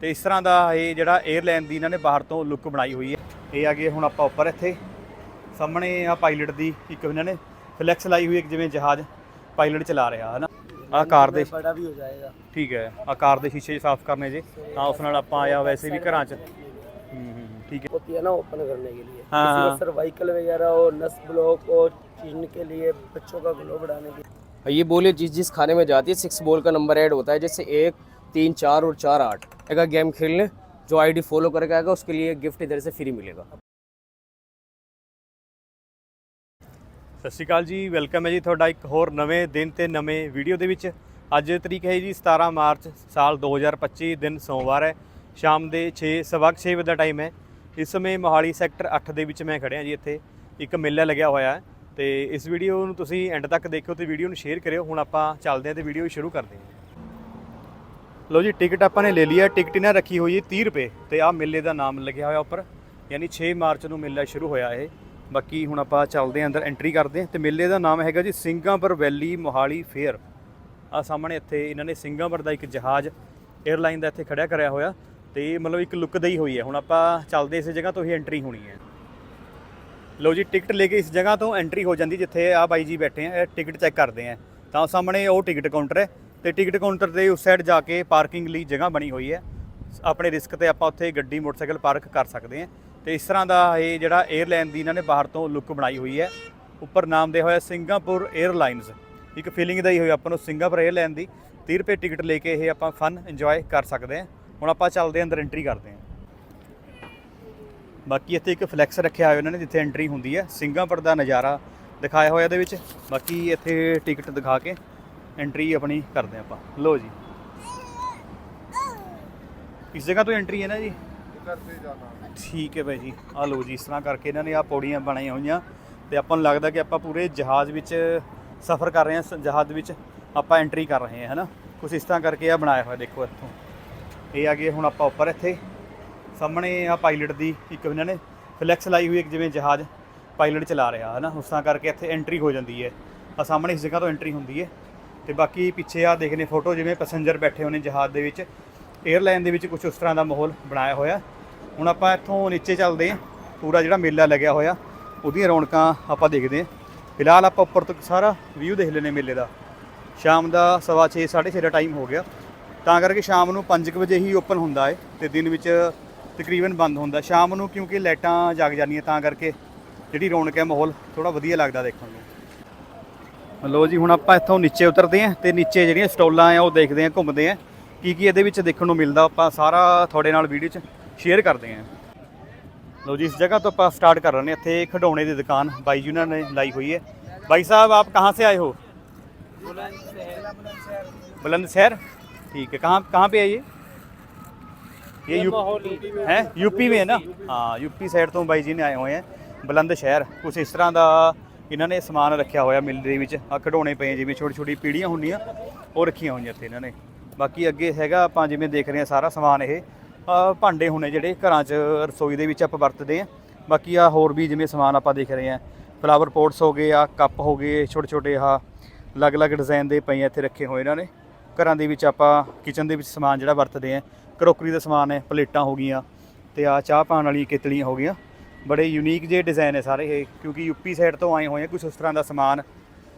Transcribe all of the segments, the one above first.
ਤੇ ਇਸ ਤਰ੍ਹਾਂ ਦਾ ਇਹ ਜਿਹੜਾ 에ਅਰਲਾਈਨ ਦੀ ਇਹਨਾਂ ਨੇ ਬਾਹਰ ਤੋਂ ਲੁੱਕ ਬਣਾਈ ਹੋਈ ਹੈ। ਇਹ ਆ ਗਏ ਹੁਣ ਆਪਾਂ ਉੱਪਰ ਇੱਥੇ। ਸਾਹਮਣੇ ਆ ਪਾਇਲਟ ਦੀ ਇੱਕ ਇਹਨਾਂ ਨੇ ਫਲੈਕਸ ਲਾਈ ਹੋਈ ਇੱਕ ਜਿਵੇਂ ਜਹਾਜ਼ ਪਾਇਲਟ ਚਲਾ ਰਿਹਾ ਹੈ ਨਾ ਆਕਾਰ ਦੇ ਬੜਾ ਵੀ ਹੋ ਜਾਏਗਾ। ਠੀਕ ਹੈ ਆਕਾਰ ਦੇ ਸ਼ੀਸ਼ੇ ਸਾਫ਼ ਕਰਨੇ ਜੇ। ਤਾਂ ਉਸ ਨਾਲ ਆਪਾਂ ਆਇਆ ਵੈਸੇ ਵੀ ਘਰਾਂ 'ਚ। ठीक है होती है ना ओपन करने के लिए हाँ। सर्वाइकल वगैरह और नस ब्लॉक और चीन के लिए बच्चों का ग्लो बढ़ाने के लिए ये बोले जिस जिस खाने में जाती है सिक्स बोल का नंबर ऐड होता है। जैसे एक तीन चार और चार आठ अगर गेम खेलने जो आईडी फॉलो करके आएगा उसके लिए गिफ्ट इधर से फ्री मिलेगा ਸਤਿ ਸ਼੍ਰੀ ਅਕਾਲ ਜੀ ਵੈਲਕਮ ਹੈ ਜੀ ਤੁਹਾਡਾ ਇੱਕ ਹੋਰ ਨਵੇਂ ਦਿਨ ਤੇ ਨਵੇਂ ਵੀਡੀਓ ਦੇ ਵਿੱਚ ਅੱਜ ਤਰੀਕ ਹੈ ਜੀ 17 ਮਾਰਚ ਸਾਲ 2025 ਦਿਨ ਸੋਮਵਾਰ ਹੈ ਸ਼ਾਮ ਦੇ 6 ਸਵਾ ਕੁ ਛੇ ਵਜੇ ਦਾ ਟਾਈਮ ਹੈ ਇਸ ਸਮੇਂ ਮੋਹਾਲੀ ਸੈਕਟਰ 8 ਦੇ ਵਿੱਚ ਮੈਂ ਖੜਿਆ ਜੀ ਇੱਥੇ ਇੱਕ ਮੇਲਾ ਲੱਗਿਆ ਹੋਇਆ ਹੈ ਤੇ ਇਸ ਵੀਡੀਓ ਨੂੰ ਤੁਸੀਂ ਐਂਡ ਤੱਕ ਦੇਖਿਓ ਤੇ ਵੀਡੀਓ ਨੂੰ ਸ਼ੇਅਰ ਕਰਿਓ ਹੁਣ ਆਪਾਂ ਚੱਲਦੇ ਹਾਂ ਤੇ ਵੀਡੀਓ ਸ਼ੁਰੂ ਕਰਦੇ ਹਾਂ ਲਓ ਜੀ, ਟਿਕਟ ਆਪਾਂ ਨੇ ਲੈ ਲਈ ਹੈ। ਟਿਕਟ ਇਹਨਾਂ ਰੱਖੀ ਹੋਈ ਹੈ 30 ਰੁਪਏ ਤੇ ਆਹ ਮੇਲੇ ਦਾ ਨਾਮ ਲੱਗਿਆ ਹੋਇਆ ਉੱਪਰ। ਯਾਨੀ 6 ਮਾਰਚ ਨੂੰ ਮੇਲਾ ਸ਼ੁਰੂ ਹੋਇਆ ਇਹ। ਬਾਕੀ ਹੁਣ ਆਪਾਂ ਚੱਲਦੇ ਹਾਂ, ਅੰਦਰ ਐਂਟਰੀ ਕਰਦੇ ਹਾਂ ਤੇ ਮੇਲੇ ਦਾ ਨਾਮ ਹੈਗਾ ਜੀ ਸਿੰਗਾਪੁਰ ਵੈਲੀ ਮੋਹਾਲੀ ਫੇਅਰ। ਆ ਸਾਹਮਣੇ ਇੱਥੇ ਇਹਨਾਂ ਨੇ ਸਿੰਗਾਪੁਰ ਦਾ ਇੱਕ ਜਹਾਜ਼ 에ਅਰਲਾਈਨ ਦਾ ਇੱਥੇ ਖੜਿਆ ਕਰਿਆ ਹੋਇਆ ਤੇ ਮਤਲਬ ਇੱਕ ਲੁੱਕ ਦਈ ਹੋਈ ਹੈ। ਹੁਣ ਆਪਾਂ ਚੱਲਦੇ ਇਸ ਜਗ੍ਹਾ ਤੋਂ ਹੀ ਐਂਟਰੀ ਹੋਣੀ ਹੈ। ਲਓ ਜੀ, ਟਿਕਟ ਲੈ ਕੇ ਇਸ ਜਗ੍ਹਾ ਤੋਂ ਐਂਟਰੀ ਹੋ ਜਾਂਦੀ ਜਿੱਥੇ ਆ ਬਾਈ ਜੀ ਬੈਠੇ ਆ ਟਿਕਟ ਚੈੱਕ ਕਰਦੇ ਆ। ਤਾਂ ਸਾਹਮਣੇ ਉਹ ਟਿਕਟ ਕਾਊਂਟਰ ਹੈ। ਤੇ ਟਿਕਟ ਕਾਊਂਟਰ ਦੇ ਉਸ ਸਾਈਡ ਜਾ ਕੇ ਪਾਰਕਿੰਗ ਲਈ ਜਗ੍ਹਾ ਬਣੀ ਹੋਈ ਹੈ। ਆਪਣੇ ਰਿਸਕ ਤੇ ਆਪਾਂ ਉੱਥੇ ਗੱਡੀ, ਮੋਟਰਸਾਈਕਲ ਪਾਰਕ ਕਰ ਸਕਦੇ ਹਾਂ। ਤੇ ਇਸ ਤਰ੍ਹਾਂ ਦਾ ਇਹ ਜਿਹੜਾ 에ਅਰਲਾਈਨ ਦੀ ਇਹਨਾਂ ਨੇ ਬਾਹਰ ਤੋਂ ਲੁੱਕ ਬਣਾਈ ਹੋਈ ਹੈ। ਉੱਪਰ ਨਾਮ ਦੇ ਹੋਇਆ ਸਿੰਗਾਪੁਰ 에ਅਰਲਾਈਨਸ ਇੱਕ ਫੀਲਿੰਗ ਦਾ ਹੀ ਹੋਇਆ ਆਪਾਂ ਨੂੰ ਸਿੰਗਾਪੁਰ 에ਅਰਲਾਈਨ ਦੀ। 30 ਰੁਪਏ ਟਿਕਟ ਲੈ ਕੇ ਇਹ ਆਪਾਂ ਫਨ ਇੰਜੋਏ ਕਰ ਸਕਦੇ ਹਾਂ। ਹੁਣ ਆਪਾਂ ਚੱਲਦੇ ਅੰਦਰ ਐਂਟਰੀ ਕਰਦੇ ਹਾਂ। ਬਾਕੀ ਇੱਥੇ ਇੱਕ ਫਲੈਕਸ ਰੱਖਿਆ ਹੋਇਆ ਇਹਨਾਂ ਨੇ, ਜਿੱਥੇ ਐਂਟਰੀ ਹੁੰਦੀ ਹੈ। ਸਿੰਗਾਪੁਰ ਦਾ ਨਜ਼ਾਰਾ ਦਿਖਾਇਆ ਹੋਇਆ ਇਹਦੇ ਵਿੱਚ। ਬਾਕੀ ਇੱਥੇ ਟਿਕਟ ਦਿਖਾ ਕੇ ਐਂਟਰੀ ਆਪਣੀ ਕਰਦੇ ਹਾਂ ਆਪਾਂ। ਲੋ ਜੀ। ਇਸ ਜਗ੍ਹਾ ਤੋਂ ਐਂਟਰੀ ਹੈ ਨਾ ਜੀ? ਠੀਕ ਹੈ ਭਾਈ ਜੀ। ਆ ਲੋ ਜੀ, ਇਸ ਤਰ੍ਹਾਂ ਕਰਕੇ ਇਹਨਾਂ ਨੇ ਆ ਪੌੜੀਆਂ ਬਣਾਈਆਂ ਹੋਈਆਂ ਤੇ ਆਪਾਂ ਨੂੰ ਲੱਗਦਾ ਕਿ ਆਪਾਂ ਪੂਰੇ ਜਹਾਜ਼ ਵਿੱਚ ਸਫ਼ਰ ਕਰ ਰਹੇ ਹਾਂ, ਸ- ਜਹਾਜ਼ ਵਿੱਚ ਆਪਾਂ ਐਂਟਰੀ ਕਰ ਰਹੇ ਹਾਂ, ਹਨਾ? ਕੁਝ ਇਸ ਤਰ੍ਹਾਂ ਕਰਕੇ ਆ ਬਣਾਇਆ ਹੋਇਆ ਦੇਖੋ ਇੱਥੋਂ। ਇਹ ਆ ਗਏ ਹੁਣ ਆਪਾਂ ਉੱਪਰ ਇੱਥੇ। ਸਾਹਮਣੇ ਆ ਪਾਇਲਟ ਦੀ ਇੱਕ ਇਹਨਾਂ ਨੇ ਫਲੈਕਸ ਲਾਈ ਹੋਈ, ਇੱਕ ਜਿਵੇਂ ਜਹਾਜ਼ ਪਾਇਲਟ ਚਲਾ ਰਿਹਾ ਹੈ ਨਾ ਉਸ ਤਰ੍ਹਾਂ ਕਰਕੇ ਇੱਥੇ ਐਂਟਰੀ ਹੋ ਜਾਂਦੀ ਹੈ। ਆ ਸਾਹਮਣੇ ਇਸ ਜਗ੍ਹਾ ਤੋਂ ਐਂਟਰੀ ਹੁੰਦੀ ਹੈ। ਤੇ ਬਾਕੀ ਪਿੱਛੇ ਆ ਦੇਖਨੇ ਫੋਟੋ ਜਿਵੇਂ ਪੈਸੇਂਜਰ ਬੈਠੇ ਹੋਣੇ ਜਹਾਜ਼ ਦੇ ਵਿੱਚ। 에ਅਰਲਾਈਨ ਦੇ ਵਿੱਚ ਕੁਝ ਉਸ ਤਰ੍ਹਾਂ ਦਾ ਮਾਹੌਲ ਬਣਾਇਆ ਹੋਇਆ। ਹੁਣ ਆਪਾਂ ਇੱਥੋਂ ਨੀਚੇ ਚੱਲਦੇ ਹਾਂ। ਪੂਰਾ ਜਿਹੜਾ ਮੇਲਾ ਲੱਗਿਆ ਹੋਇਆ ਉਹਦੀਆਂ ਰੌਣਕਾਂ ਆਪਾਂ ਦੇਖਦੇ ਹਾਂ। ਫਿਲਹਾਲ ਆਪਾਂ ਉੱਪਰ ਤੋਂ ਸਾਰਾ ਵਿਊ ਦੇਖ ਲੈਨੇ ਮੇਲੇ ਦਾ। ਸ਼ਾਮ ਦਾ ਸਵਾ ਛੇ, ਸਾਢੇ 6:30 ਦਾ ਟਾਈਮ ਹੋ ਗਿਆ। ਤਾਂ ਕਰਕੇ ਸ਼ਾਮ ਨੂੰ 5 ਵਜੇ ਹੀ ਓਪਨ ਹੁੰਦਾ ਹੈ ਤੇ ਦਿਨ ਵਿੱਚ ਤਕਰੀਬਨ ਬੰਦ ਹੁੰਦਾ ਸ਼ਾਮ ਨੂੰ ਕਿਉਂਕਿ ਲਾਈਟਾਂ ਜਗ ਜਾਂਦੀਆਂ ਤਾਂ ਕਰਕੇ ਜਿਹੜੀ ਰੌਣਕ ਹੈ ਮਾਹੌਲ ਥੋੜਾ ਵਧੀਆ ਲੱਗਦਾ ਦੇਖਣ ਨੂੰ। ਲੋ ਜੀ ਹੁਣ ਆਪਾਂ ਇੱਥੋਂ ਨੀਚੇ ਉਤਰਦੇ ਆਂ ਤੇ ਨੀਚੇ ਜਿਹੜੀਆਂ ਸਟਾਲਾਂ ਆ ਉਹ ਦੇਖਦੇ ਆਂ ਘੁੰਮਦੇ ਆਂ ਕੀ ਕੀ ਇਹਦੇ ਵਿੱਚ ਦੇਖਣ ਨੂੰ ਮਿਲਦਾ ਆਪਾਂ ਸਾਰਾ ਤੁਹਾਡੇ ਨਾਲ ਵੀਡੀਓ 'ਚ ਸ਼ੇਅਰ ਕਰਦੇ ਆਂ ਲੋ ਜੀ ਇਸ ਜਗ੍ਹਾ ਤੋਂ ਆਪਾਂ ਸਟਾਰਟ ਕਰ ਰਹੇ ਹਾਂ ਇੱਥੇ ਖਿਡੌਣੇ ਦੀ ਦੁਕਾਨ ਬਾਈ ਜੀ ਉਹਨਾਂ ਨੇ ਲਾਈ ਹੋਈ ਹੈ भाई साहब आप कहाँ से आए हो बुलंदशहर ठीक है कहाँ कहाँ पे है ये ये यूपी है यूपी में है ना हाँ यूपी ਸਾਈਡ ਤੋਂ ਬਾਈ ਜੀ ਨੇ ਆਏ ਹੋਏ ਆ ਬੁਲੰਦ ਸ਼ਹਿਰ ਕੁਝ ਇਸ ਤਰ੍ਹਾਂ ਦਾ ਇਹਨਾਂ ਨੇ ਸਮਾਨ ਰੱਖਿਆ ਹੋਇਆ ਮਿਲ ਦੇ ਵਿੱਚ ਆ ਖਿਡੌਣੇ ਪਏ ਜਿਵੇਂ ਛੋਟੀ ਛੋਟੀ ਪੀੜੀਆਂ ਹੁੰਦੀਆਂ, ਉਹ ਰੱਖੀਆਂ ਹੋਈਆਂ ਇੱਥੇ ਇਹਨਾਂ ਨੇ। ਬਾਕੀ ਅੱਗੇ ਹੈਗਾ ਆਪਾਂ ਜਿਵੇਂ ਦੇਖ ਰਹੇ ਆ ਸਾਰਾ ਸਮਾਨ ਇਹ ਭਾਂਡੇ ਹੁਣੇ ਜਿਹੜੇ ਘਰਾਂ 'ਚ ਰਸੋਈ ਦੇ ਵਿੱਚ ਆਪਾਂ ਵਰਤਦੇ ਆ ਬਾਕੀ ਆ ਹੋਰ ਵੀ ਜਿਵੇਂ ਸਮਾਨ ਆਪਾਂ ਦੇਖ ਰਹੇ ਆ ਫਲਾਵਰ ਪੋਟਸ ਹੋ ਗਏ ਆ ਕੱਪ ਹੋ ਗਏ, ਛੋਟੇ ਛੋਟੇ ਆ ਅਲੱਗ-ਅਲੱਗ ਡਿਜ਼ਾਈਨ ਦੇ ਪਏ ਇੱਥੇ ਰੱਖੇ ਹੋਏ ਇਹਨਾਂ ਨੇ। ਘਰਾਂ ਦੇ ਵਿੱਚ ਆਪਾਂ ਕਿਚਨ ਦੇ ਵਿੱਚ ਸਮਾਨ ਜਿਹੜਾ ਵਰਤਦੇ ਆ ਕਰੋਕਰੀ ਦਾ ਸਮਾਨ ਹੈ, ਪਲੇਟਾਂ ਹੋ ਗਈਆਂ ਤੇ ਆ ਚਾਹ ਪਾਣ ਵਾਲੀਆਂ ਕੇਤਲੀਆਂ ਹੋ ਗਈਆਂ। ਬੜੇ ਯੂਨੀਕ ਜਿਹੇ ਡਿਜ਼ਾਈਨ ਹੈ ਸਾਰੇ ਇਹ, ਕਿਉਂਕਿ ਯੂਪੀ ਸਾਈਡ ਤੋਂ ਆਏ ਹੋਏ ਆ ਕੁਝ ਉਸ ਤਰ੍ਹਾਂ ਦਾ ਸਮਾਨ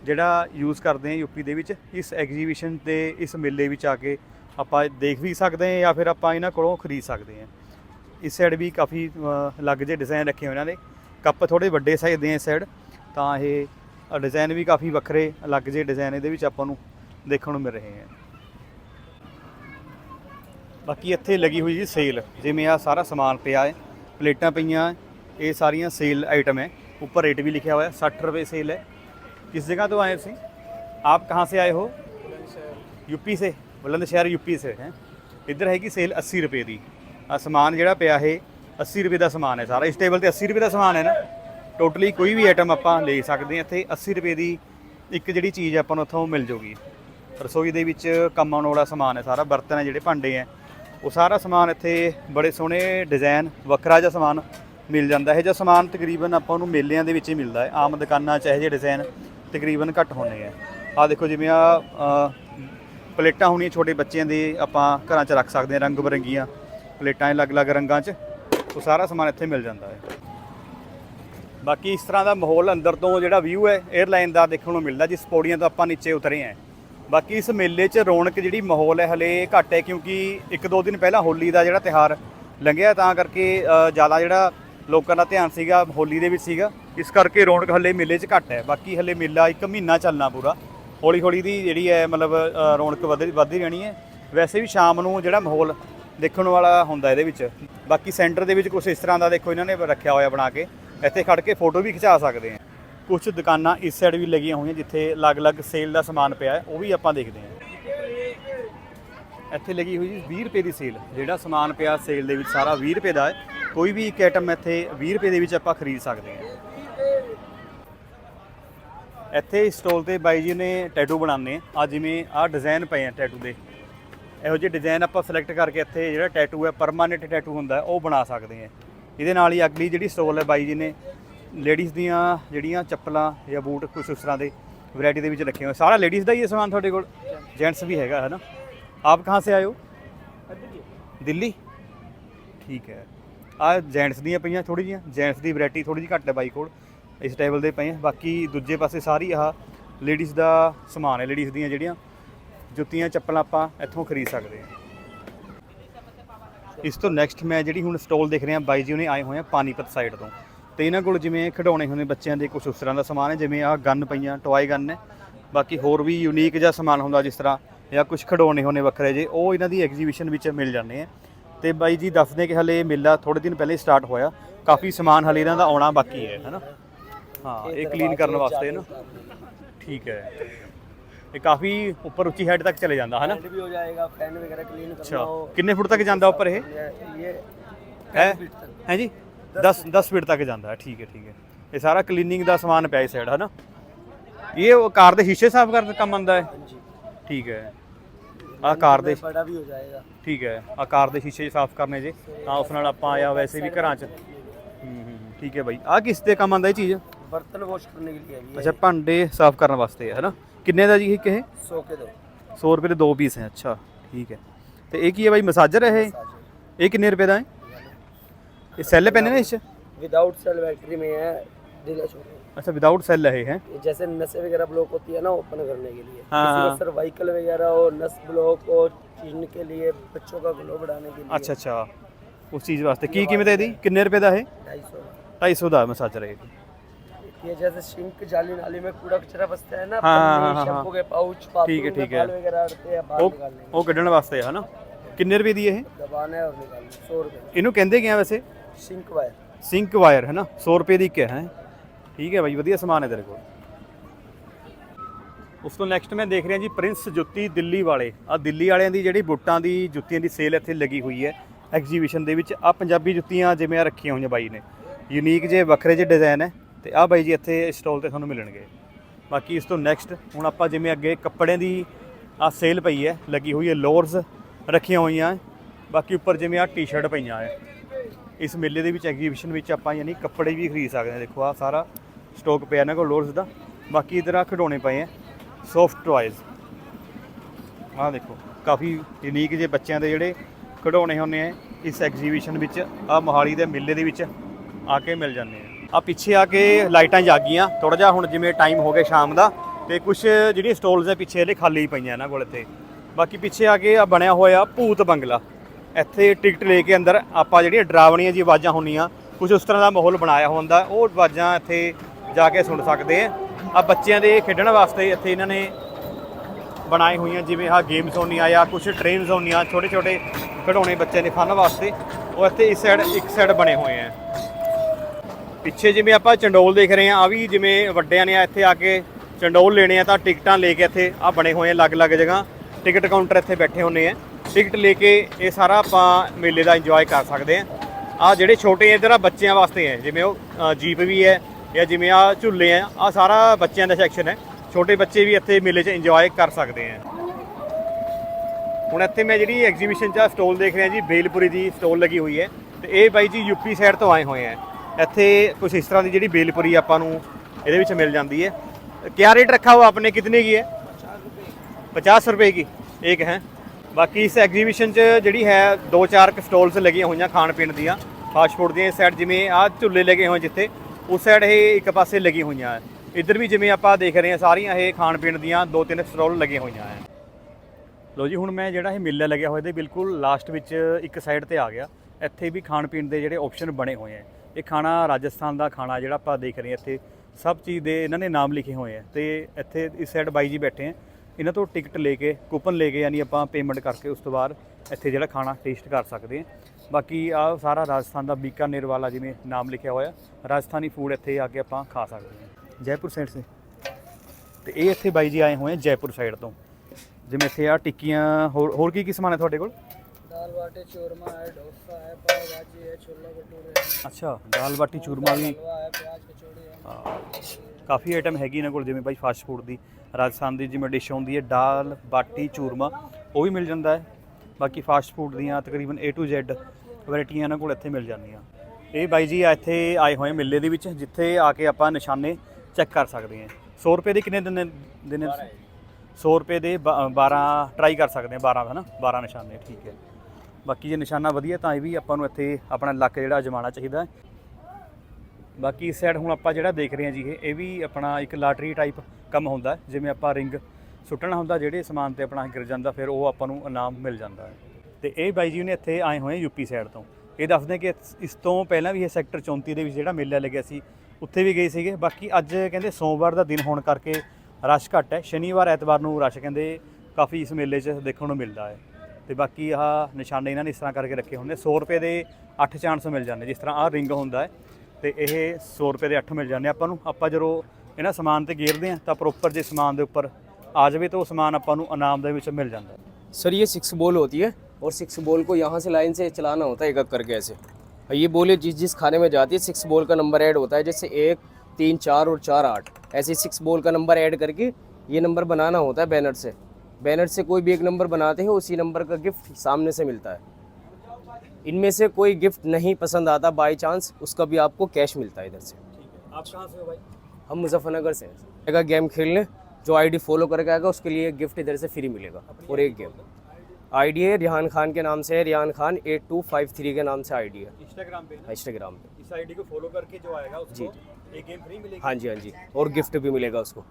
ਜਿਹੜਾ ਯੂਜ਼ ਕਰਦੇ ਆ ਯੂਪੀ ਦੇ ਵਿੱਚ, ਇਸ ਐਗਜ਼ੀਬਿਸ਼ਨ ਤੇ, ਇਸ ਮੇਲੇ ਵਿੱਚ ਆ ਕੇ ਆਪਾਂ ਦੇਖ ਵੀ ਸਕਦੇ ਆ ਜਾਂ ਫਿਰ ਆਪਾਂ ਇਹਨਾਂ ਕੋਲੋਂ ਖਰੀਦ ਸਕਦੇ ਆ। ਇਸ ਸਾਈਡ ਵੀ ਕਾਫੀ ਅਲੱਗ ਜਿਹੇ ਡਿਜ਼ਾਈਨ ਰੱਖੇ ਹੋਏ ਇਹਨਾਂ ਨੇ। ਕੱਪ ਥੋੜੇ ਵੱਡੇ ਸਾਈਜ਼ ਦੇ ਆ ਇਸ ਸਾਈਡ ਤਾਂ ਇਹ ਡਿਜ਼ਾਈਨ ਵੀ ਕਾਫੀ ਵੱਖਰੇ, ਅਲੱਗ ਜਿਹੇ ਡਿਜ਼ਾਈਨ ਇਹਦੇ ਵਿੱਚ ਆਪਾਂ ਨੂੰ ਦੇਖਣ ਨੂੰ ਮਿਲ ਰਹੇ ਆ। ਬਾਕੀ ਇੱਥੇ ਲੱਗੀ ਹੋਈ ਜੀ ਸੇਲ ਜਿਵੇਂ ਆ ਸਾਰਾ ਸਮਾਨ ਪਿਆ ਹੈ, ਪਲੇਟਾਂ ਪਈਆਂ ਇਹ ਸਾਰੀਆਂ ਸੇਲ ਆਈਟਮ ਹੈ ਉੱਪਰ ਰੇਟ ਵੀ ਲਿਖਿਆ ਹੋਇਆ ਹੈ 60 ਰੁਪਏ ਸੇਲ ਹੈ किस जगह तो आए ਤੁਸੀਂ आप कहाँ से आए हो यूपी से बुलंदशहर यूपी से हैं ਇੱਧਰ ਹੈਗੀ ਸੇਲ 80 ਰੁਪਏ ਦੀ ਆ ਸਮਾਨ ਜਿਹੜਾ ਪਿਆ ਇਹ 80 ਰੁਪਏ ਦਾ ਸਮਾਨ ਹੈ ਸਾਰਾ ਇਸ ਟੇਬਲ ਤੇ 80 ਰੁਪਏ ਦਾ ਸਮਾਨ ਹੈ ਨਾ ਟੋਟਲੀ ਕੋਈ ਵੀ ਆਈਟਮ ਆਪਾਂ ਲੈ ਸਕਦੇ ਹਾਂ ਇੱਥੇ 80 ਰੁਪਏ ਦੀ ਇੱਕ ਜਿਹੜੀ ਚੀਜ਼ ਆਪਾਂ ਨੂੰ ਉੱਥੋਂ ਮਿਲ ਜਾਊਗੀ ਰਸੋਈ ਦੇ ਵਿੱਚ ਕੰਮ ਆਉਣ ਵਾਲਾ ਸਮਾਨ ਹੈ ਸਾਰਾ ਬਰਤਨ ਹੈ ਜਿਹੜੇ ਭਾਂਡੇ ਹੈ ਉਹ ਸਾਰਾ ਸਮਾਨ ਇੱਥੇ ਬੜੇ ਸੋਹਣੇ ਡਿਜ਼ਾਈਨ ਵੱਖਰਾ ਜਿਹਾ ਸਮਾਨ ਮਿਲ ਜਾਂਦਾ ਹੈ ਜਿਹਾ ਸਮਾਨ ਤਕਰੀਬਨ ਆਪਾਂ ਨੂੰ ਮੇਲਿਆਂ ਦੇ ਵਿੱਚ ਹੀ ਮਿਲਦਾ ਹੈ। ਆਮ ਦੁਕਾਨਾਂ 'ਚ ਇਹੋ ਜਿਹੇ ਡਿਜ਼ਾਈਨ ਤਕਰੀਬਨ ਘੱਟ ਹੁੰਦੇ ਆ। ਆ ਦੇਖੋ ਜਿਵੇਂ ਆ ਪਲੇਟਾਂ ਹੋਣੀਆਂ ਛੋਟੇ ਬੱਚਿਆਂ ਦੇ ਆਪਾਂ ਘਰਾਂ 'ਚ ਰੱਖ ਸਕਦੇ ਹਾਂ, ਰੰਗ ਬਰੰਗੀਆਂ ਪਲੇਟਾਂ ਅਲੱਗ-ਅਲੱਗ ਰੰਗਾਂ 'ਚ, ਉਹ ਸਾਰਾ ਸਮਾਨ ਇੱਥੇ ਮਿਲ ਜਾਂਦਾ ਹੈ। ਬਾਕੀ ਇਸ ਤਰ੍ਹਾਂ ਦਾ ਮਾਹੌਲ ਅੰਦਰ ਤੋਂ ਜਿਹੜਾ ਵਿਊ ਹੈ 에ਅਰਲਾਈਨ ਦਾ ਦੇਖਣ ਨੂੰ ਮਿਲਦਾ, ਜਿਸ ਪੌੜੀਆਂ ਤੋਂ ਆਪਾਂ ਨੀਚੇ ਉਤਰੇ ਹਾਂ। ਬਾਕੀ ਇਸ ਮੇਲੇ 'ਚ ਰੌਣਕ ਜਿਹੜੀ ਮਾਹੌਲ ਹੈ, ਹਲੇ ਘੱਟ ਹੈ, ਕਿਉਂਕਿ ਇੱਕ ਦੋ ਦਿਨ ਪਹਿਲਾਂ ਹੋਲੀ ਦਾ ਜਿਹੜਾ ਤਿਹਾਰ ਲੰਘਿਆ, ਤਾਂ ਕਰਕੇ ਜ਼ਿਆਦਾ ਜਿਹੜਾ ਲੋਕਾਂ ਦਾ ਧਿਆਨ ਸੀਗਾ ਹੋਲੀ ਦੇ ਵਿੱਚ ਸੀਗਾ। ਇਸ ਕਰਕੇ ਰੌਣਕ ਹਲੇ ਮੇਲੇ 'ਚ ਘੱਟ ਹੈ। ਬਾਕੀ ਹਲੇ ਮੇਲਾ ਇੱਕ ਮਹੀਨਾ ਚੱਲਣਾ ਪੂਰਾ। ਹੌਲੀ ਹੌਲੀ ਦੀ ਜਿਹੜੀ ਹੈ ਮਤਲਬ ਅ, ਰੌਣਕ ਵੱਧ ਵੱਧਦੀ ਰਹਿਣੀ ਹੈ। ਵੈਸੇ ਵੀ ਸ਼ਾਮ ਨੂੰ ਜਿਹੜਾ ਮਾਹੌਲ ਦੇਖਣ ਵਾਲਾ ਹੁੰਦਾ ਇਹਦੇ ਵਿੱਚ। ਬਾਕੀ ਸੈਂਟਰ ਦੇ ਵਿੱਚ ਕੁਝ ਇਸ ਤਰ੍ਹਾਂ ਦਾ ਦੇਖੋ ਇਹਨਾਂ ਨੇ ਰੱਖਿਆ ਹੋਇਆ ਬਣਾ ਕੇ। ਇੱਥੇ ਖੜ ਕੇ ਫੋਟੋ ਵੀ ਖਿਚਾ ਸਕਦੇ ਆ ਕੁਝ ਦੁਕਾਨਾਂ ਇਸ ਸਾਈਡ ਵੀ ਲੱਗੀਆਂ ਹੋਈਆਂ ਜਿੱਥੇ ਅਲੱਗ-ਅਲੱਗ ਸੇਲ ਦਾ ਸਮਾਨ ਪਿਆ ਹੈ। ਉਹ ਵੀ ਆਪਾਂ ਦੇਖਦੇ ਹਾਂ। ਇੱਥੇ ਲੱਗੀ ਹੋਈ ਜੀ 20 ਰੁਪਏ ਦੀ ਸੇਲ। ਜਿਹੜਾ ਸਮਾਨ ਪਿਆ ਸੇਲ ਦੇ ਵਿੱਚ ਸਾਰਾ 20 ਰੁਪਏ ਦਾ ਹੈ। ਕੋਈ ਵੀ ਇੱਕ ਆਈਟਮ ਇੱਥੇ 20 ਰੁਪਏ ਦੇ ਵਿੱਚ ਆਪਾਂ ਖਰੀਦ ਸਕਦੇ ਹਾਂ। ਇੱਥੇ ਸਟੋਲ ਤੇ ਬਾਈ ਜੀ ਨੇ ਟੈਟੂ ਬਣਾਉਂਦੇ ਆ ਆ ਜਿਵੇਂ ਆ ਡਿਜ਼ਾਈਨ ਪਏ ਆ ਟੈਟੂ ਦੇ। ਇਹੋ ਜਿਹੇ ਡਿਜ਼ਾਈਨ ਆਪਾਂ ਸਿਲੈਕਟ ਕਰਕੇ ਇੱਥੇ ਜਿਹੜਾ ਟੈਟੂ ਹੈ ਪਰਮਾਨੈਂਟ ਟੈਟੂ ਹੁੰਦਾ ਉਹ ਬਣਾ ਸਕਦੇ ਆ ਇਹਦੇ ਨਾਲ ਹੀ ਅਗਲੀ ਜਿਹੜੀ ਸਟੋਲ ਹੈ ਬਾਈ ਜੀ ਨੇ ਲੇਡੀਜ਼ ਦੀਆਂ ਜਿਹੜੀਆਂ ਚੱਪਲਾਂ ਜਾਂ ਬੂਟ ਕੁਛ ਉਸ ਤਰ੍ਹਾਂ ਦੇ ਵੈਰਾਈਟੀ ਦੇ ਵਿੱਚ ਰੱਖੇ ਹੋਏ। ਸਾਰਾ ਲੇਡੀਜ਼ ਦਾ ਹੀ ਇਹ ਸਮਾਨ ਤੁਹਾਡੇ ਕੋਲ? ਜੈਂਟਸ ਵੀ ਹੈਗਾ ਹੈ ਨਾ ਆਪ ਕਹਾਂ ਸੇ ਆਏ ਹੋ? ਦਿੱਲੀ? ਠੀਕ ਹੈ। ਆ ਜੈਂਟਸ ਦੀਆਂ ਪਈਆਂ ਥੋੜੀ ਜੀਆਂ ਜੈਂਟਸ ਦੀ ਵੈਰਾਈਟੀ ਥੋੜੀ ਜਿਹੀ ਘੱਟ ਹੈ ਬਾਈ ਕੋਲ, ਇਸ ਟੇਬਲ ਦੇ ਪਏ ਬਾਕੀ ਦੂਜੇ ਪਾਸੇ ਸਾਰੀ ਆਹ ਲੇਡੀਜ਼ ਦਾ ਸਮਾਨ ਹੈ ਲੇਡੀਜ਼ ਦੀਆਂ ਜਿਹੜੀਆਂ, ਜੁੱਤੀਆਂ, ਚੱਪਲਾਂ ਆਪਾਂ ਇੱਥੋਂ ਖਰੀਦ ਸਕਦੇ ਹਾਂ। ਇਸ ਤੋਂ ਨੈਕਸਟ ਮੈਂ ਜਿਹੜੀ ਹੁਣ ਸਟਾਲ ਦੇਖ ਰਿਹਾ, ਬਾਈ ਜੀ ਉਹਨੇ ਆਏ ਹੋਏ ਆ ਪਾਨੀਪਤ ਸਾਈਡ ਤੋਂ। ਤੇ ਇਹਨਾਂ ਕੋਲ ਜਿਵੇਂ ਖਿਡੌਣੇ ਹੁੰਦੇ ਬੱਚਿਆਂ ਦੇ ਕੁਝ ਉਸ ਤਰ੍ਹਾਂ ਦਾ ਸਮਾਨ ਹੈ, ਜਿਵੇਂ ਆਹ ਗਨ ਪਈਆਂ ਟੌਏ ਗਨ ਨੇ। ਬਾਕੀ ਹੋਰ ਵੀ ਯੂਨੀਕ ਜਿਹਾ ਸਮਾਨ ਹੁੰਦਾ ਜਿਸ ਤਰ੍ਹਾਂ, ਜਾਂ ਕੁਝ ਖਿਡੌਣੇ ਹੁੰਦੇ ਵੱਖਰੇ ਜੇ, ਉਹ ਇਹਨਾਂ ਦੀ ਐਗਜ਼ੀਬਿਸ਼ਨ ਵਿੱਚ ਮਿਲ ਜਾਂਦੇ ਆ। ਤੇ ਬਾਈ ਜੀ ਦੱਸਦੇ ਕਿ ਹਲੇ ਮੇਲਾ ਥੋੜੇ ਦਿਨ ਪਹਿਲੇ ਸਟਾਰਟ ਹੋਇਆ। ਕਾਫੀ ਸਮਾਨ ਹਲੇ ਇਹਨਾਂ ਦਾ ਆਉਣਾ ਬਾਕੀ ਹੈ ਹੈਨਾ ਹਾਂ ਇਹ ਕਲੀਨ ਕਰਨ ਵਾਸਤੇ ਨਾ? ਠੀਕ ਹੈ। ਇਹ ਕਾਫੀ ਉੱਪਰ ਉੱਚੀ ਹੈਡ ਤੱਕ ਚਲੇ ਜਾਂਦਾ ਹੈਨਾ ਵੀ ਹੋ ਜਾਏਗਾ ਫੈਨ ਵਗੈਰਾ ਕਲੀਨ ਕਰਨਾ ਹੋ ਕਿੰਨੇ ਫੁੱਟ ਤੱਕ ਜਾਂਦਾ ਉੱਪਰ ਇਹ? ਹੈ? ਹੈ ਜੀ? 10 10 ਫੀਟ ਤੱਕ ਜਾਂਦਾ ਹੈ ਠੀਕ ਹੈ ਠੀਕ ਹੈ। ਇਹ ਸਾਰਾ ਕਲੀਨਿੰਗ ਦਾ ਸਮਾਨ ਪਿਆ ਇਸ ਸਾਈਡ ਹੈਨਾ ਇਹ ਕਾਰ ਦੇ ਹਿੱਸੇ ਸਾਫ਼ ਕਰਨ ਦਾ ਕੰਮ ਆਉਂਦਾ ਹੈ? ਠੀਕ ਹੈ। ਆਕਾਰ ਦੇ ਬੜਾ ਵੀ ਹੋ ਜਾਏਗਾ। ਠੀਕ ਹੈ ਆਕਾਰ ਦੇ ਸ਼ੀਸ਼ੇ ਸਾਫ਼ ਕਰਨੇ ਜੇ। ਤਾਂ ਉਸ ਨਾਲ ਆਪਾਂ ਆਇਆ ਵੈਸੇ ਵੀ ਘਰਾਂ 'ਚ। ਹੂੰ ਹੂੰ ਠੀਕ ਹੈ ਬਾਈ। ਆ ਕਿਸ ਤੇ ਕੰਮ ਆਉਂਦਾ ਇਹ ਚੀਜ਼? ਬਰਤਨ ਵਾਸ਼ ਕਰਨ ਲਈ ਹੈ ਅੱਛਾ ਭਾਂਡੇ ਸਾਫ਼ ਕਰਨ ਵਾਸਤੇ ਹੈ ਨਾ। ਕਿੰਨੇ ਦਾ ਜੀ ਇੱਕ ਇਹ? 100 ਕੇ ਦੋ। 100 ਰੁਪਏ ਦੇ ਦੋ ਪੀਸ ਹੈ ਅੱਛਾ ਠੀਕ ਹੈ। ਤੇ ਇਹ ਕੀ ਹੈ ਬਾਈ ਮਸਾਜਰ ਹੈ ਇਹ ਕਿੰਨੇ ਰੁਪਏ ਦਾ ਹੈ? ਇਹ ਸੈੱਲ ਪੈਨੇ ਨੇ ਇਸ ਵਿਦਆਊਟ ਸੈੱਲ ਬੈਟਰੀ ਮੇ ਹੈ ढीला छोड़ अच्छा विदाउट सेल है हैं जैसे नसें वगैरह ब्लॉक होती है ना ओपन करने के लिए हाँ, किसी का हाँ। सर्वाइकल वगैरह हो नस ब्लॉक हो चीन के लिए बच्चों का ग्लो बढ़ाने के लिए ਅੱਛਾ ਅੱਛਾ ਉਸ ਚੀਜ਼ ਵਾਸਤੇ ਕੀ ਕੀਮਤ ਹੈ ਇਹਦੀ ਕਿੰਨੇ ਰੁਪਏ ਦਾ ਇਹ ढाई सौ 250 ਦਾ ਮੈਂ ਸੱਚ ਰਿਹਾ ਜੀ। ये जैसे सिंक जाली नाली में कूड़ा कचरा बसता है ना हाँ, हाँ, हाँ, शैम्पू के पाउच ठीक है, बाथरूम में ठीक है। बाल वगैरह अड़ते हैं बाहर ਉਹ निकालने ਉਹ ਕੱਢਣ ਵਾਸਤੇ ਹੈ ਨਾ ਕਿੰਨੇ ਰੁਪਏ ਦੀ ਇਹ दबाना है और निकालना सौ रुपये ਇਹਨੂੰ ਕਹਿੰਦੇ ਕਿਆ ਵੈਸੇ सिंक वायर ਸਿੰਕ ਵਾਇਰ ਹੈ ਨਾ 100 ਰੁਪਏ ਦੀ ਇੱਕ ਹੈ ਹੈਂ। ਠੀਕ ਹੈ ਬਾਈ, ਵਧੀਆ ਸਮਾਨ ਹੈ ਤੇਰੇ ਕੋਲ। ਉਸ ਤੋਂ ਨੈਕਸਟ ਮੈਂ ਦੇਖ ਰਿਹਾ ਜੀ ਪ੍ਰਿੰਸ ਜੁੱਤੀ ਦਿੱਲੀ ਵਾਲੇ। ਆ ਦਿੱਲੀ ਵਾਲਿਆਂ ਦੀ ਜਿਹੜੀ ਬੁੱਟਾਂ ਦੀ ਜੁੱਤੀਆਂ ਦੀ ਸੇਲ ਇੱਥੇ ਲੱਗੀ ਹੋਈ ਹੈ। ਐਗਜ਼ੀਬਿਸ਼ਨ ਦੇ ਵਿੱਚ ਆ ਪੰਜਾਬੀ ਜੁੱਤੀਆਂ ਜਿਵੇਂ ਆ ਰੱਖੀਆਂ ਹੋਈਆਂ ਬਾਈ ਨੇ। ਯੂਨੀਕ ਜੇ ਵੱਖਰੇ ਜੇ ਡਿਜ਼ਾਈਨ ਹੈ ਤੇ ਆ ਬਾਈ ਜੀ ਇੱਥੇ ਸਟਾਲ ਤੇ ਤੁਹਾਨੂੰ ਮਿਲਣਗੇ। ਬਾਕੀ ਇਸ ਤੋਂ ਨੈਕਸਟ ਹੁਣ ਆਪਾਂ ਜਿਵੇਂ ਅੱਗੇ ਕੱਪੜਿਆਂ ਦੀ ਆ ਸੇਲ ਪਈ ਹੈ, ਲੱਗੀ ਹੋਈ ਹੈ ਲੋਰਸ ਰੱਖੀਆਂ ਹੋਈਆਂ। ਬਾਕੀ ਉੱਪਰ ਜਿਵੇਂ ਆ ਟੀ-ਸ਼ਰਟ ਪਈਆਂ ਹੈ। ਇਸ ਮੇਲੇ ਦੇ ਵਿੱਚ ਐਗਜ਼ੀਬਿਸ਼ਨ ਵਿੱਚ ਆਪਾਂ ਯਾਨੀ ਕੱਪੜੇ ਵੀ ਖਰੀਦ ਸਕਦੇ ਹਾਂ। ਦੇਖੋ ਆ ਸਾਰਾ ਸਟਾਕ ਪਿਆ ਇਹਨਾਂ ਕੋਲ ਲੋਰਸ ਦਾ। ਬਾਕੀ ਇਧਰ ਆ ਖਿਡੌਣੇ ਪਏ ਆ। Soft toys. ਆਹ ਦੇਖੋ, ਕਾਫੀ ਯੂਨੀਕ ਜੇ ਬੱਚਿਆਂ ਦੇ ਜਿਹੜੇ ਖਿਡੌਣੇ ਹੁੰਦੇ ਆ। ਇਸ ਐਗਜ਼ੀਬਿਸ਼ਨ ਵਿੱਚ ਆ ਮੋਹਾਲੀ ਦੇ ਮੇਲੇ ਦੇ ਵਿੱਚ ਆ ਕੇ ਮਿਲ ਜਾਂਦੇ ਆ। ਆ ਪਿੱਛੇ ਆ ਕੇ ਲਾਈਟਾਂ ਜਗ ਗਈਆਂ ਥੋੜਾ ਜਿਹਾ ਹੁਣ ਜਿਵੇਂ ਟਾਈਮ ਹੋ ਗਿਆ ਸ਼ਾਮ ਦਾ, ਤੇ ਕੁਝ ਜਿਹੜੀਆਂ ਸਟਾਲਸ ਆ ਪਿੱਛੇ ਇਹਦੇ ਖਾਲੀ ਪਈਆਂ ਇਹਨਾਂ ਕੋਲ ਇੱਥੇ। ਬਾਕੀ ਪਿੱਛੇ ਆ ਕੇ ਆ ਬਣਿਆ ਹੋਇਆ ਭੂਤ ਬੰਗਲਾ। ਇੱਥੇ ਟਿਕਟ ਲੈ ਕੇ ਅੰਦਰ ਆਪਾਂ ਜਿਹੜੀਆਂ ਡਰਾਵਣੀਆਂ ਜੀ ਆਵਾਜ਼ਾਂ ਹੁੰਦੀਆਂ ਕੁਝ ਉਸ ਤਰ੍ਹਾਂ ਦਾ ਮਾਹੌਲ ਬਣਾਇਆ ਹੁੰਦਾ। ਉਹ ਆਵਾਜ਼ਾਂ ਇੱਥੇ ਜਾ ਕੇ ਸੁਣ ਸਕਦੇ ਆ। ਆ ਬੱਚਿਆਂ ਦੇ ਖੇਡਣ ਵਾਸਤੇ ਇੱਥੇ ਇਹਨਾਂ ਨੇ ਬਣਾਈ ਹੋਈਆਂ, ਜਿਵੇਂ ਆਹ ਗੇਮਸ ਹੁੰਦੀਆਂ ਜਾਂ ਕੁਝ ਟ੍ਰੇਨਸ ਹੁੰਦੀਆਂ ਛੋਟੇ ਛੋਟੇ ਖਿਡੌਣੇ ਬੱਚਿਆਂ ਦੇ ਫਨ ਵਾਸਤੇ। ਉਹ ਇੱਥੇ ਇਸ ਸਾਈਡ ਇੱਕ ਸਾਈਡ ਬਣੇ ਹੋਏ ਆ। ਪਿੱਛੇ ਜਿਵੇਂ ਆਪਾਂ ਚੰਡੋਲ ਦੇਖ ਰਹੇ ਆ ਆ ਵੀ ਜਿਵੇਂ ਵੱਡਿਆਂ ਨੇ ਇੱਥੇ ਆ ਕੇ ਚੰਡੋਲ ਲੈਣੇ ਆ ਤਾਂ ਟਿਕਟਾਂ ਲੈ ਕੇ ਇੱਥੇ ਆ ਬਣੇ ਹੋਏ ਆ, ਅਲੱਗ-ਅਲੱਗ ਜਗ੍ਹਾ। ਟਿਕਟ ਕਾਊਂਟਰ ਇੱਥੇ ਬੈਠੇ ਹੁੰਨੇ ਆ। ਟਿਕਟ ਲੈ ਕੇ ਇਹ ਸਾਰਾ ਆਪਾਂ ਮੇਲੇ ਦਾ ਇੰਜੋਏ ਕਰ ਸਕਦੇ ਆ। ਆ ਜਿਹੜੇ ਛੋਟੇ ਇਧਰ ਆ ਬੱਚਿਆਂ ਵਾਸਤੇ ਹੈ ਜਿਵੇਂ ਉਹ ਜੀਪ ਵੀ ਹੈ ਜਾਂ ਜਿਵੇਂ ਆ ਝੂਲੇ ਆ ਆ ਸਾਰਾ ਬੱਚਿਆਂ ਦਾ ਸੈਕਸ਼ਨ ਹੈ। ਛੋਟੇ ਬੱਚੇ ਵੀ ਇੱਥੇ ਮੇਲੇ 'ਚ ਇੰਜੋਏ ਕਰ ਸਕਦੇ ਆ। ਹੁਣ ਇੱਥੇ ਮੈਂ ਜਿਹੜੀ ਐਗਜ਼ੀਬਿਸ਼ਨ 'ਚ ਸਟਾਲ ਦੇਖ ਰਿਹਾ ਜੀ, ਬੇਲਪੁਰੀ ਦੀ ਸਟਾਲ ਲੱਗੀ ਹੋਈ ਹੈ। ਤੇ ਇਹ ਬਾਈ ਜੀ ਯੂਪੀ ਸਾਈਡ ਤੋਂ ਆਏ ਹੋਏ ਆ। ਇੱਥੇ ਕੁਝ ਇਸ ਤਰ੍ਹਾਂ ਦੀ ਜਿਹੜੀ ਬੇਲਪੁਰੀ ਆਪਾਂ ਨੂੰ ਇਹਦੇ ਵਿੱਚ ਮਿਲ ਜਾਂਦੀ ਹੈ। ਕਿਆ ਰੇਟ ਰੱਖਾ ਹੋ ਆਪਣੇ, ਕਿਤਨੇ ਕੀ ਹੈ? 50 ਰੁਪਏ ਕੀ, ਇੱਕ ਹੈ। ਬਾਕੀ ਇਸ ਐਗਜ਼ੀਬਿਸ਼ਨ 'ਚ ਜਿਹੜੀ ਹੈ, ਦੋ ਚਾਰ ਕ ਸਟਾਲਸ ਲੱਗੀਆਂ ਹੋਈਆਂ ਖਾਣ ਪੀਣ ਦੀਆਂ। ਫਾਸਟ ਫੂਡ ਦੀਆਂ ਸਾਈਡ ਜਿਵੇਂ ਆਹ ਝੁੱਲੇ ਲੱਗੇ ਹੋਏ ਜਿੱਥੇ। ਉਸ ਸਾਈਡ ਇਹ ਇੱਕ ਪਾਸੇ ਲੱਗੀ ਹੋਈਆਂ ਹੈ। ਇੱਧਰ ਵੀ ਜਿਵੇਂ ਆਪਾਂ ਦੇਖ ਰਹੇ ਹਾਂ, ਸਾਰੀਆਂ ਇਹ ਖਾਣ ਪੀਣ ਦੀਆਂ ਦੋ ਤਿੰਨ ਸਟਾਲ ਲੱਗੀਆਂ ਹੋਈਆਂ ਹੈ। ਲੋ ਜੀ, ਹੁਣ ਮੈਂ ਜਿਹੜਾ ਇਹ ਮੇਲਾ ਲੱਗਿਆ ਹੋਇਆ, ਇਹਦੇ ਬਿਲਕੁਲ ਲਾਸਟ ਵਿੱਚ ਇੱਕ ਸਾਈਡ ਤੇ ਆ ਗਿਆ। ਇੱਥੇ ਵੀ ਖਾਣ ਪੀਣ ਦੇ ਜਿਹੜੇ ਆਪਸ਼ਨ ਬਣੇ ਹੋਏ ਆ ਇਹ ਖਾਣਾ ਰਾਜਸਥਾਨ ਦਾ ਖਾਣਾ ਜਿਹੜਾ ਆਪਾਂ ਦੇਖ ਰਹੇ ਹਾਂ ਇੱਥੇ, ਸਭ ਚੀਜ਼ ਦੇ ਇਹਨਾਂ ਨੇ ਨਾਮ ਲਿਖੇ ਹੋਏ ਆ ਤੇ ਇੱਥੇ ਇਸ ਸਾਈਡ ਬਾਈ ਜੀ ਬੈਠੇ ਆ ਇਹਨਾਂ ਤੋਂ ਟਿਕਟ ਲੈ ਕੇ ਕੂਪਨ ਲੈ ਕੇ ਯਾਨੀ ਆਪਾਂ ਪੇਮੈਂਟ ਕਰਕੇ ਉਸ ਤੋਂ ਬਾਅਦ ਇੱਥੇ ਜਿਹੜਾ ਖਾਣਾ ਟੇਸਟ ਕਰ ਸਕਦੇ ਆ ਬਾਕੀ ਆ ਸਾਰਾ ਰਾਜਸਥਾਨ ਦਾ ਬੀਕਾ ਵਾਲਾ ਜਿਵੇਂ ਨਾਮ ਲਿਖਿਆ ਹੋਇਆ ਰਾਜਸਥਾਨੀ ਫੂਡ ਇੱਥੇ ਆ ਕੇ ਆਪਾਂ ਖਾ ਸਕਦੇ ਹਾਂ। ਜੈਪੁਰ ਸਾਈਡ ਸੇ? ਤੇ ਇਹ ਇੱਥੇ ਬਾਈ ਜੀ ਆਏ ਹੋਏ ਆ ਜੈਪੁਰ ਸਾਈਡ ਤੋਂ। ਜਿਵੇਂ ਇੱਥੇ ਆ ਟਿੱਕੀਆਂ ਹੋਰ ਹੋਰ ਕੀ ਕੀ ਸਮਾਨ ਤੁਹਾਡੇ ਕੋਲ? ਦਾਲ ਬਾਟੀ ਚੂਰਮਾ ਹੈ ਡੋਸਾ ਹੈ ਪਾਵ ਭਾਜੀ ਹੈ ਛੋਲਾ ਭਟੂਰੇ ਅੱਛਾ ਦਾਲ ਬਾਟੀ ਚੂਰਮਾ ਵੀ। ਕਾਫੀ ਆਈਟਮ ਹੈਗੀ ਇਹਨਾਂ ਕੋਲ ਜਿਵੇਂ ਬਾਈ ਫਾਸਟ ਫੂਡ ਦੀ। ਰਾਜਸਥਾਨ ਦੀ ਜਿਵੇਂ ਡਿਸ਼ ਹੁੰਦੀ ਹੈ ਦਾਲ ਬਾਟੀ ਚੂਰਮਾ ਉਹ ਵੀ ਮਿਲ ਜਾਂਦਾ ਹੈ। ਬਾਕੀ ਫਾਸਟ ਫੂਡ ਦੀਆਂ ਤਕਰੀਬਨ A to Z ਵੈਰਾਈਟੀਆਂ ਇਹਨਾਂ ਕੋਲ ਇੱਥੇ ਮਿਲ ਜਾਂਦੀਆਂ। ਇਹ ਬਾਈ ਜੀ ਆ ਇੱਥੇ ਆਏ ਹੋਏ ਮੇਲੇ ਦੇ ਵਿੱਚ ਜਿੱਥੇ ਆ ਕੇ ਆਪਾਂ ਨਿਸ਼ਾਨੇ ਚੈੱਕ ਕਰ ਸਕਦੇ ਹਾਂ। 100 ਰੁਪਏ ਦੇ ਕਿੰਨੇ ਦਿਨ ਦਿਨੇ 100 ਰੁਪਏ ਦੇ 12 ਟਰਾਈ ਕਰ ਸਕਦੇ ਹਾਂ 12 ਹਨਾ 12 ਨਿਸ਼ਾਨੇ ਠੀਕ ਹੈ। ਬਾਕੀ ਜੇ ਨਿਸ਼ਾਨਾ ਵਧੀਆ ਤਾਂ ਇਹ ਵੀ ਆਪਾਂ ਨੂੰ ਇੱਥੇ ਆਪਣਾ ਲੱਕ ਜਿਹੜਾ ਅਜਮਾਉਣਾ ਚਾਹੀਦਾ ਬਾਕੀ ਇਸ ਸਾਈਡ ਹੁਣ ਆਪਾਂ ਜਿਹੜਾ ਦੇਖ ਰਹੇ ਹਾਂ ਜੀ ਇਹ ਵੀ ਆਪਣਾ ਇੱਕ ਲਾਟਰੀ ਟਾਈਪ ਕੰਮ ਹੁੰਦਾ। ਜਿਵੇਂ ਆਪਾਂ ਰਿੰਗ ਸੁੱਟਣਾ ਹੁੰਦਾ ਜਿਹੜੇ ਸਮਾਨ ਤੇ ਆਪਣਾ ਗਿਰ ਜਾਂਦਾ ਫਿਰ ਉਹ ਆਪਾਂ ਨੂੰ ਇਨਾਮ ਮਿਲ ਜਾਂਦਾ ਹੈ। ਤੇ ਇਹ ਬਾਈ ਜੀ ਨੇ ਇੱਥੇ ਆਏ ਹੋਏ ਯੂਪੀ ਸਾਈਡ ਤੋਂ। ਇਹ ਦੱਸਦੇ ਕਿ ਇਸ ਤੋਂ ਪਹਿਲਾਂ ਵੀ ਇਹ ਸੈਕਟਰ 34 ਦੇ ਵਿੱਚ ਜਿਹੜਾ ਮੇਲਾ ਲੱਗਿਆ ਸੀ, ਉੱਥੇ ਵੀ ਗਏ ਸੀਗੇ। ਬਾਕੀ ਅੱਜ ਕਹਿੰਦੇ ਸੋਮਵਾਰ ਦਾ ਦਿਨ ਹੋਣ ਕਰਕੇ ਰਸ਼ ਘੱਟ ਹੈ। ਸ਼ਨੀਵਾਰ, ਐਤਵਾਰ ਨੂੰ ਰਸ਼ ਕਹਿੰਦੇ ਕਾਫੀ ਇਸ ਮੇਲੇ 'ਚ ਦੇਖਣ ਨੂੰ ਮਿਲਦਾ ਹੈ। ਤੇ ਬਾਕੀ ਆਹ ਨਿਸ਼ਾਨੇ ਇਹਨਾਂ ਨੇ ਇਸ ਤਰ੍ਹਾਂ ਕਰਕੇ ਰੱਖੇ ਹੁੰਦੇ 100 ਰੁਪਏ ਦੇ 8 ਚਾਂਸ ਮਿਲ ਜਾਂਦੇ, ਜਿਸ ਤਰ੍ਹਾਂ ਆਹ ਰਿੰਗ ਹੁੰਦਾ ਹੈ। ਤੇ ਇਹ 100 ਰੁਪਏ ਦੇ 8 ਮਿਲ ਜਾਂਦੇ ਆਪਾਂ ਨੂੰ, ਆਪਾਂ ਜਦੋਂ ਇਹਨਾਂ ਸਮਾਨ ਤੇ ਗੇਰਦੇ ਆ ਤਾਂ ਪ੍ਰੋਪਰ ਜੇ ਸਮਾਨ ਦੇ ਉੱਪਰ ਆ ਜਾਵੇ ਤਾਂ ਉਹ ਸਮਾਨ ਆਪਾਂ ਨੂੰ ਇਨਾਮ ਦੇ ਵਿੱਚ ਮਿਲ ਜਾਂਦਾ ਸਰ ਇਹ ਸਿਕਸ ਬੋਲ ਹੁੰਦੀ ਹੈ। और सिक्स बॉल को यहाँ से लाइन से चलाना होता है एक एक करके ऐसे। और ये बॉल जिस जिस खाने में जाती है सिक्स बॉल का नंबर ऐड होता है जैसे एक तीन चार और चार आठ। ऐसे सिक्स बॉल का नंबर ऐड करके ये नंबर बनाना होता है बैनर से। बैनर से कोई भी एक नंबर बनाते हैं उसी नंबर का गिफ्ट सामने से मिलता है। इनमें से कोई गिफ्ट नहीं पसंद आता बाई चांस उसका भी आपको कैश मिलता है इधर से। आप कहाँ से हो भाई? हम मुजफ्फरनगर से आएगा गेम खेलने जो आईडी फॉलो करके आएगा उसके लिए गिफ्ट इधर से फ्री मिलेगा। और एक गेम आईडी है रिहान खान के नाम से है Rihan Khan eight two five three के नाम से आईडी है इंस्टाग्राम पे इंस्टाग्राम पे इस आईडी को फॉलो करके जो आएगा उसको जी, एक गेम फ्री मिलेगी हाँ जी हाँ जी और गिफ्ट भी मिलेगा उसको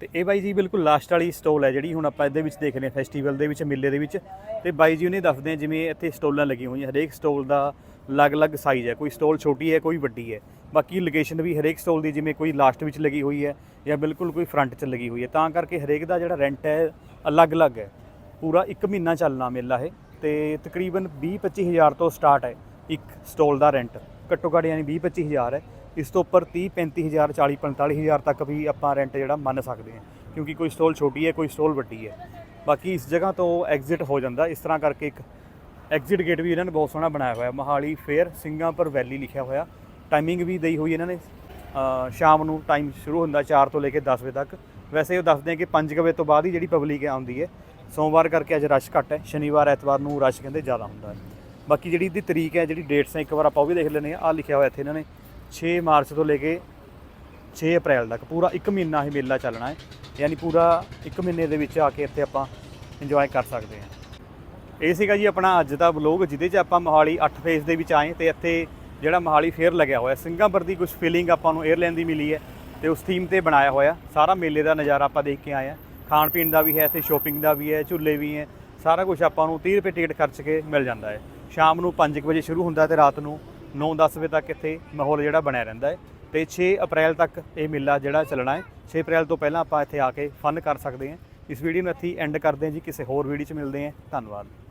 ਤੇ ਇਹ ਬਾਈ ਜੀ ਬਿਲਕੁਲ ਲਾਸਟ ਵਾਲੀ ਸਟੋਲ ਹੈ ਜਿਹੜੀ ਹੁਣ ਆਪਾਂ ਇਹਦੇ ਵਿੱਚ ਦੇਖ ਰਹੇ ਹਾਂ ਫੈਸਟੀਵਲ ਦੇ ਵਿੱਚ ਮੇਲੇ ਦੇ ਵਿੱਚ ਤੇ ਬਾਈ ਜੀ ਉਹਨੇ ਦੱਸਦੇ ਆ ਜਿਵੇਂ ਇੱਥੇ ਸਟੋਲਾਂ ਲੱਗੀਆਂ ਹੋਈਆਂ ਹਰੇਕ ਸਟੋਲ ਦਾ ਅਲੱਗ-ਅਲੱਗ ਸਾਈਜ਼ ਹੈ ਕੋਈ ਸਟੋਲ ਛੋਟੀ ਹੈ ਕੋਈ ਵੱਡੀ ਹੈ ਬਾਕੀ ਲੋਕੇਸ਼ਨ ਵੀ ਹਰੇਕ ਸਟੋਲ ਦੀ ਜਿਵੇਂ ਕੋਈ ਲਾਸਟ ਵਿੱਚ ਲੱਗੀ ਹੋਈ ਹੈ ਜਾਂ ਬਿਲਕੁਲ ਕੋਈ ਫਰੰਟ 'ਚ ਲੱਗੀ ਹੋਈ ਹੈ ਤਾਂ ਕਰਕੇ ਹਰੇਕ ਦਾ ਜਿਹੜਾ ਰੈਂਟ ਹੈ ਅਲੱਗ-ਅਲੱਗ ਹੈ ਪੂਰਾ 1 ਮਹੀਨਾ ਚੱਲਣਾ ਮੇਲਾ ਇਹ ਤੇ ਤਕਰੀਬਨ 20-25 ਹਜ਼ਾਰ ਤੋਂ ਸਟਾਰਟ ਹੈ ਇੱਕ ਸਟੋਲ ਦਾ ਰੈਂਟ। ਘੱਟੋ ਘੱਟ ਯਾਨੀ 20-25 ਹਜ਼ਾਰ ਹੈ। ਇਸ ਤੋਂ ਉੱਪਰ 30-35 ਹਜ਼ਾਰ 40-45 ਹਜ਼ਾਰ ਤੱਕ ਵੀ ਆਪਾਂ ਰੈਂਟ ਜਿਹੜਾ ਮੰਨ ਸਕਦੇ ਹਾਂ। ਕਿਉਂਕਿ ਕੋਈ ਸਟੋਲ ਛੋਟੀ ਹੈ, ਕੋਈ ਸਟੋਲ ਵੱਡੀ ਹੈ। ਬਾਕੀ ਇਸ ਜਗ੍ਹਾ ਤੋਂ ਐਗਜ਼ਿਟ ਹੋ ਜਾਂਦਾ। ਇਸ ਤਰ੍ਹਾਂ ਕਰਕੇ ਇੱਕ ਐਗਜ਼ਿਟ ਗੇਟ ਵੀ ਇਹਨਾਂ ਨੇ ਬਹੁਤ ਸੋਹਣਾ ਬਣਾਇਆ ਹੋਇਆ। ਮਹਾਲੀ ਫੇਅਰ ਸਿੰਗਾਪੁਰ ਵੈਲੀ ਲਿਖਿਆ ਹੋਇਆ। ਟਾਈਮਿੰਗ ਵੀ ਦਈ ਹੋਈ ਇਹਨਾਂ ਨੇ। ਸ਼ਾਮ ਨੂੰ ਟਾਈਮ ਸ਼ੁਰੂ ਹੁੰਦਾ 4 ਤੋਂ ਲੈ ਕੇ 10 ਵਜੇ ਤੱਕ। ਵੈਸੇ ਉਹ ਦੱਸਦੇ ਆ ਕਿ 5 ਵਜੇ ਤੋਂ ਬਾਅਦ ਹੀ ਜਿਹੜੀ ਪਬਲਿਕ ਆਉਂਦੀ ਹੈ। ਸੋਮਵਾਰ ਕਰਕੇ ਅੱਜ ਰਸ਼ ਘੱਟ ਹੈ, ਸ਼ਨੀਵਾਰ, ਐਤਵਾਰ ਨੂੰ ਰਸ਼ ਕਹਿੰਦੇ ਜ਼ਿਆਦਾ ਹੁੰਦਾ ਹੈ। ਬਾਕੀ ਜਿਹੜੀ ਇਹਦੀ ਤਰੀਕ ਹੈ, ਜਿਹੜੀ ਡੇਟਸ ਹੈ ਇੱਕ ਵਾਰ ਆਪਾਂ ਉਹ ਵੀ ਦੇਖ ਲੈਂਦੇ ਆ ਆ ਲਿਖਿਆ ਹੋਇਆ ਇੱਥੇ ਇਹਨਾਂ ਨੇ 6 ਮਾਰਚ ਤੋਂ ਲੈ ਕੇ 6 ਅਪ੍ਰੈਲ ਤੱਕ। ਪੂਰਾ 1 ਮਹੀਨਾ ਇਹ ਮੇਲਾ ਚੱਲਣਾ ਹੈ। ਯਾਨੀ ਪੂਰਾ 1 ਮਹੀਨੇ ਦੇ ਵਿੱਚ ਆ ਕੇ ਇੱਥੇ ਆਪਾਂ ਇੰਜੋਏ ਕਰ ਸਕਦੇ ਹਾਂ। ਇਹ ਸੀਗਾ ਜੀ ਆਪਣਾ ਅੱਜ ਦਾ ਵਲੋਗ ਜਿਹਦੇ 'ਚ ਆਪਾਂ ਮੋਹਾਲੀ 8 ਫੇਸ ਦੇ ਵਿੱਚ ਆਏ ਤੇ ਇੱਥੇ ਜਿਹੜਾ ਮੋਹਾਲੀ ਫੇਅਰ ਲੱਗਿਆ ਹੋਇਆ, ਸਿੰਗਾਪੁਰ ਦੀ ਕੁਝ ਫੀਲਿੰਗ ਆਪਾਂ ਨੂੰ 에ਅਰਲਾਈਨ ਦੀ ਮਿਲੀ ਹੈ ਤੇ ਉਸ ਥੀਮ ਤੇ ਬਣਾਇਆ ਹੋਇਆ। ਸਾਰਾ ਮੇਲੇ ਦਾ ਨਜ਼ਾਰਾ ਆਪਾਂ ਦੇਖ ਕੇ ਆਏ ਆ ਖਾਣ ਪੀਣ ਦਾ ਵੀ ਹੈ, ਇੱਥੇ ਸ਼ੋਪਿੰਗ ਦਾ ਵੀ ਹੈ, ਝੂਲੇ ਵੀ ਹੈ, ਸਾਰਾ ਕੁਝ ਆਪਾਂ ਨੂੰ 30 ਰੁਪਏ ਟਿਕਟ ਖਰਚ ਕੇ ਮਿਲ ਜਾਂਦਾ ਹੈ। ਸ਼ਾਮ ਨੂੰ 5 ਵਜੇ ਸ਼ੁਰੂ ਹੁੰਦਾ ਤੇ ਰਾਤ ਨੂੰ 9-10 ਵਜੇ ਤੱਕ ਇੱਥੇ ਮਾਹੌਲ ਜਿਹੜਾ ਬਣਿਆ ਰਹਿੰਦਾ ਹੈ ਤੇ 6 ਅਪ੍ਰੈਲ ਤੱਕ ਇਹ ਮੇਲਾ ਜਿਹੜਾ ਚੱਲਣਾ ਹੈ। 6 ਅਪ੍ਰੈਲ ਤੋਂ ਪਹਿਲਾਂ ਆਪਾਂ ਇੱਥੇ ਆ ਕੇ ਫਨ ਕਰ ਸਕਦੇ ਹਾਂ। ਇਸ ਵੀਡੀਓ ਨੂੰ ਇੱਥੇ ਐਂਡ ਕਰਦੇ ਹਾਂ ਜੀ, ਕਿਸੇ ਹੋਰ ਵੀਡੀਓ 'ਚ ਮਿਲਦੇ ਹਾਂ। ਧੰਨਵਾਦ।